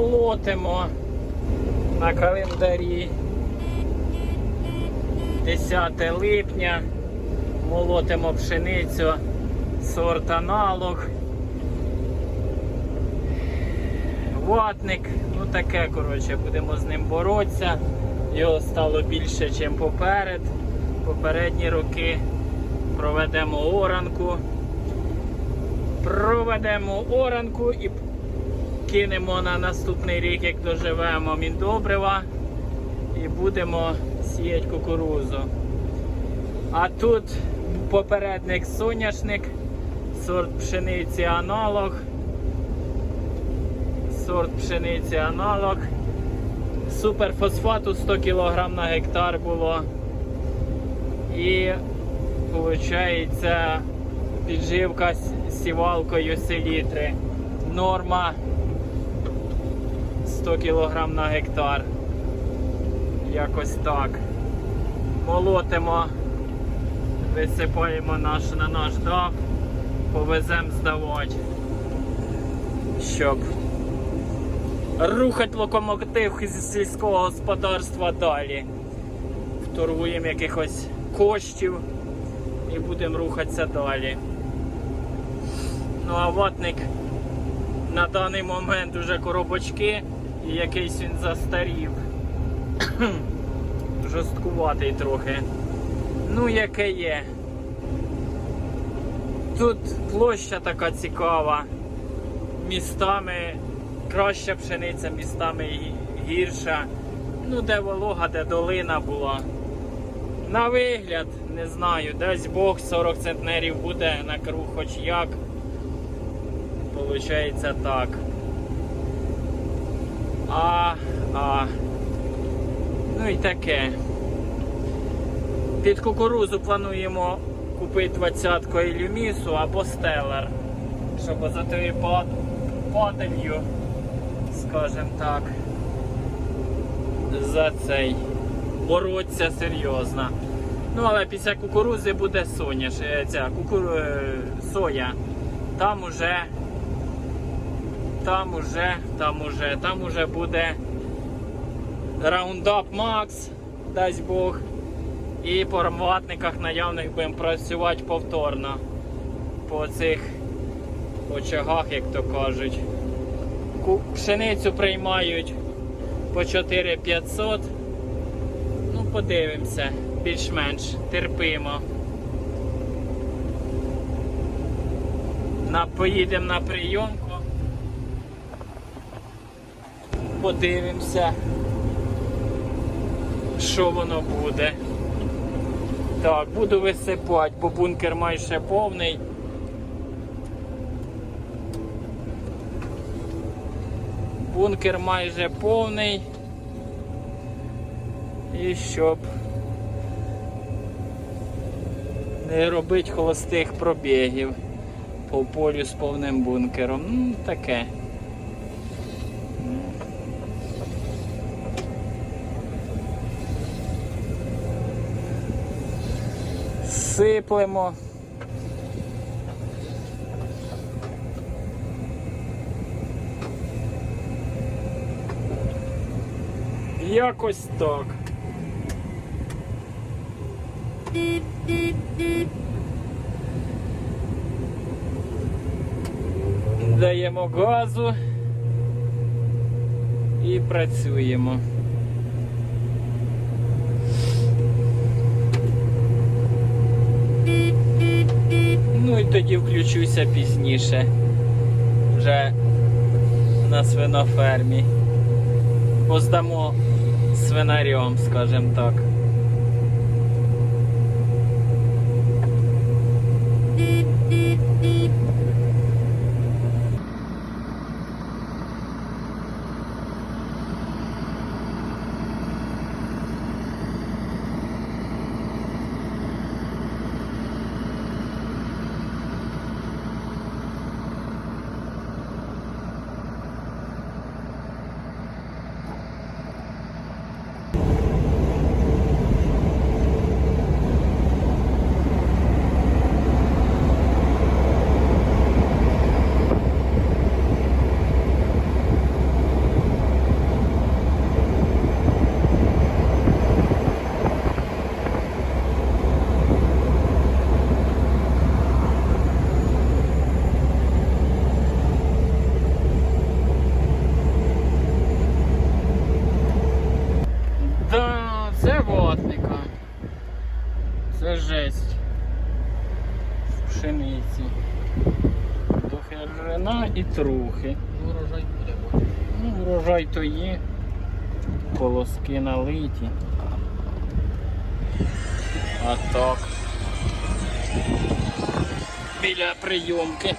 Молотимо на календарі 10 липня. Молотимо пшеницю сорт аналог. Ватник, ну таке, коротше, будемо з ним боротися. Його стало більше, ніж поперед. Попередні роки проведемо оранку. Проведемо оранку і кинемо на наступний рік, як доживемо міндобрива і будемо сіяти кукурузу. А тут попередник соняшник, сорт пшениці аналог. Сорт пшениці аналог. Суперфосфату 100 кг на гектар було. І виходить підживка сівалкою селітри. Норма 100 кг на гектар. Якось так. Молотимо, висипаємо наш на наш дав, повеземо здавати, щоб рухати локомотив з сільського господарства далі. Вторгуємо якихось коштів і будемо рухатися далі. Ну а ватник на даний момент уже коробочки і якийсь він застарів. Жорсткуватий трохи. Ну, яке є. Тут площа така цікава. Містами краща пшениця, містами гірша. Ну, де волога, де долина була. На вигляд, не знаю, десь Бог 40 центнерів буде на круг хоч як. Получається так. А, а. Ну і таке. Під кукурузу плануємо купити 20-ку ілюмісу або стелер. Щоб за тою пад... падалью, скажем так, за цей бороться серйозно. Ну, але після кукурузи буде соняш, е, ця кукур... е, соя. Там уже там уже, там уже, там уже буде Roundup Max, дасть Бог. І по ватниках наявних будемо працювати повторно по цих очагах, як то кажуть. Пшеницю приймають по 4500. Ну, подивимося, більш-менш терпимо. Поїдемо на прийомку. Подивимося, що воно буде. Так, буду висипати, бо бункер майже повний. Бункер майже повний. І щоб не робити холостих пробігів по полю з повним бункером. Ну, таке. Сиплемо. Якось так. Даємо газу і працюємо. тоді включуся пізніше. Вже на свинофермі. Поздамо свинарем, скажімо так. Це жесть. З Пшениці. До хержина і трухи. Ну, урожай буде. Ну, урожай то є. Колоски налиті. А так. Біля прийомки.